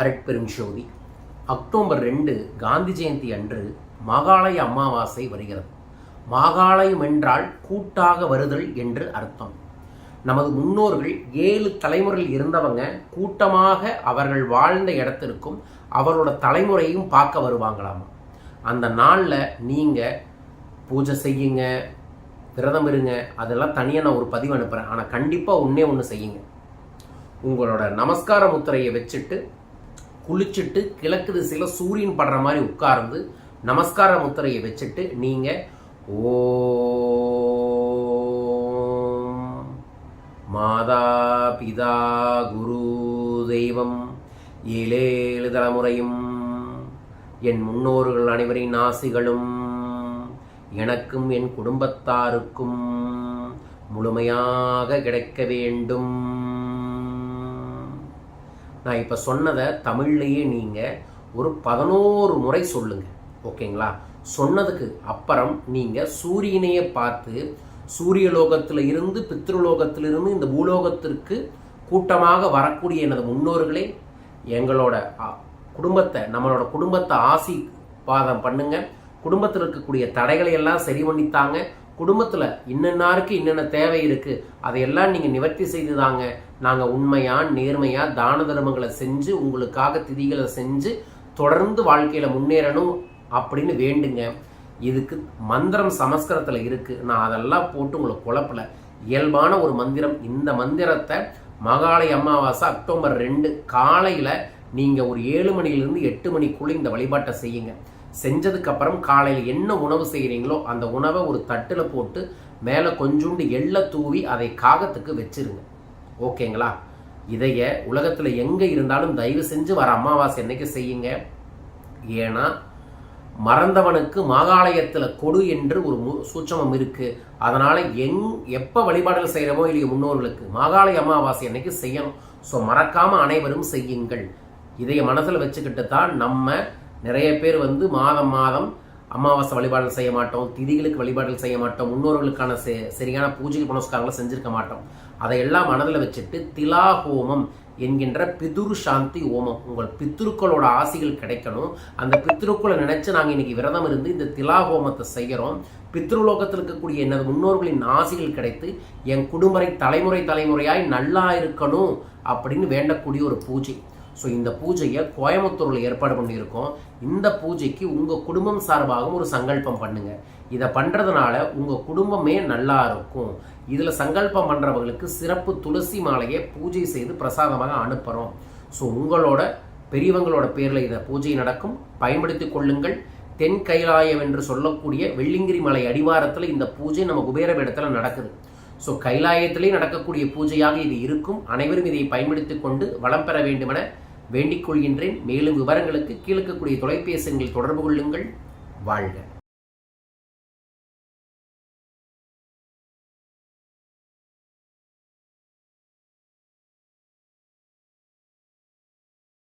அரட்பெரும் ஜோதி October ரெண்டு காந்தி ஜெயந்தி அன்று மாகாளய அமாவாசை வருகிறது. மாகாளயம் என்றால் கூட்டாக வருதல் என்று அர்த்தம். நமது முன்னோர்கள் ஏழு தலைமுறையில் இருந்தவங்க கூட்டமாக அவர்கள் வாழ்ந்த இடத்திற்கும் அவரோட தலைமுறையும் பார்க்க வருவாங்களாமா. அந்த நாளில் நீங்கள் பூஜை செய்யுங்க விரதம் இருங்க அதெல்லாம் தனியாக நான் ஒரு பதிவு அனுப்புகிறேன் ஆனால் கண்டிப்பாக ஒன்றே ஒன்று செய்யுங்க. உங்களோட நமஸ்கார முத்திரையை வச்சுட்டு குளிச்சுட்டு கிழக்கு திசையில் சூரியன் படுற மாதிரி உட்கார்ந்து நமஸ்கார முத்திரையை வச்சுட்டு நீங்கள் ஓம் மாதா பிதா குரு தெய்வம். ஏழேழு தலைமுறையும் என் முன்னோர்கள் அனைவரின் ஆசிகளும் எனக்கும் என் குடும்பத்தாருக்கும் முழுமையாக கிடைக்க வேண்டும். நான் இப்போ சொன்னதை தமிழ்லையே நீங்கள் ஒரு பதினோரு முறை சொல்லுங்கள் ஓகேங்களா? சொன்னதுக்கு அப்புறம் நீங்கள் சூரியனையே பார்த்து சூரியலோகத்தில் இருந்து பித்ருலோகத்திலிருந்து இந்த பூலோகத்திற்கு கூட்டமாக வரக்கூடிய எனது முன்னோர்களே எங்களோட குடும்பத்தை நம்மளோட குடும்பத்தை ஆசி பாதம் பண்ணுங்க. குடும்பத்தில் இருக்கக்கூடிய தடைகளை எல்லாம் சரி பண்ணித்தாங்க. குடும்பத்தில் இன்னென்னாருக்கு இன்னென்ன தேவை இருக்குது அதையெல்லாம் நீங்கள் நிவர்த்தி செய்து தாங்க நாங்கள் உண்மையாக நேர்மையாக தான தர்மங்களை செஞ்சு உங்களுக்காக திதிகளை செஞ்சு தொடர்ந்து வாழ்க்கையில் முன்னேறணும் அப்படின்னு வேண்டுங்க. இதுக்கு மந்திரம் சமஸ்கிருதத்தில் இருக்குது நான் அதெல்லாம் போட்டு உங்களை குழப்பல. இயல்பான ஒரு மந்திரம். இந்த மந்திரத்தை மகாலய அமாவாசை அக்டோபர் ரெண்டு காலையில் நீங்கள் ஒரு ஏழு மணிலிருந்து எட்டு மணிக்குள்ளே இந்த வழிபாட்டை செய்யுங்க. செஞ்சதுக்கப்புறம் காலையில் என்ன உணவு செய்கிறீங்களோ அந்த உணவை ஒரு தட்டில் போட்டு மேலே கொஞ்சோண்டு எள்ளை தூவி அதை காகத்துக்கு வச்சிருங்க. ஓகேங்களா? இதைய உலகத்தில் எங்கே இருந்தாலும் தயவு செஞ்சு வர அமாவாசை என்னைக்கு செய்யுங்க. ஏன்னா மறந்தவனுக்கு மாகாலயத்தில் கொடு என்று ஒரு மு சூட்சமம் இருக்குது அதனால் எங் எப்போ வழிபாடுகள் செய்கிறோமோ இல்லையோ முன்னோர்களுக்கு மாகாளய அமாவாசை அன்னைக்கு செய்யணும். ஸோ மறக்காமல் அனைவரும் செய்யுங்கள். இதைய மனசில் வச்சுக்கிட்டு தான் நம்ம நிறைய பேர் வந்து மாதம் மாதம் அமாவாசை வழிபாடுகள் செய்ய மாட்டோம் திதிகளுக்கு வழிபாடுகள் செய்ய மாட்டோம் முன்னோர்களுக்கான சே சரியான பூஜை புனஸ்காரங்களை செஞ்சிருக்க மாட்டோம். அதையெல்லாம் மனதில் வச்சுட்டு திலா ஹோமம் என்கின்ற பிதுரு சாந்தி ஹோமம் உங்கள் பித்ருக்களோட ஆசிகள் கிடைக்கணும். அந்த பித்ருக்களை நினைச்சு நாங்கள் இன்னைக்கு விரதம் இருந்து இந்த திலா ஹோமத்தை செய்கிறோம் பித்ருலோகத்தில் இருக்கக்கூடிய எனது முன்னோர்களின் ஆசிகள் கிடைத்து என் குடும்பரை தலைமுறை தலைமுறையாய் நல்லா இருக்கணும் அப்படின்னு வேண்டக்கூடிய ஒரு பூஜை. ஸோ இந்த பூஜையை கோயம்புத்தூரில் ஏற்பாடு பண்ணியிருக்கோம். இந்த பூஜைக்கு உங்கள் குடும்பம் சார்பாகவும் ஒரு சங்கல்பம் பண்ணுங்கள் இதை பண்ணுறதுனால உங்கள் குடும்பமே நல்லா இருக்கும். இதில் சங்கல்பம் பண்ணுறவங்களுக்கு சிறப்பு துளசி மாலையை பூஜை செய்து பிரசாதமாக அனுப்புகிறோம் ஸோ உங்களோட பெரியவங்களோட பேரில் இதை பூஜை நடக்கும். பயன்படுத்தி கொள்ளுங்கள். தென் கைலாயம் என்று சொல்லக்கூடிய வெள்ளிங்கிரி மலை அடிவாரத்தில் இந்த பூஜை நம்ம குபேரபீடத்தில் நடக்குது. ஸோ கைலாயத்திலே நடக்கக்கூடிய பூஜையாக இது இருக்கும். அனைவரும் இதை பயன்படுத்தி கொண்டு வளம் பெற வேண்டுமென வேண்டிக் கொள்கின்றேன். மேலும் விவரங்களுக்கு கீழே இருக்கக்கூடிய தொலைபேசி தொடர்பு கொள்ளுங்கள். வாழ்க.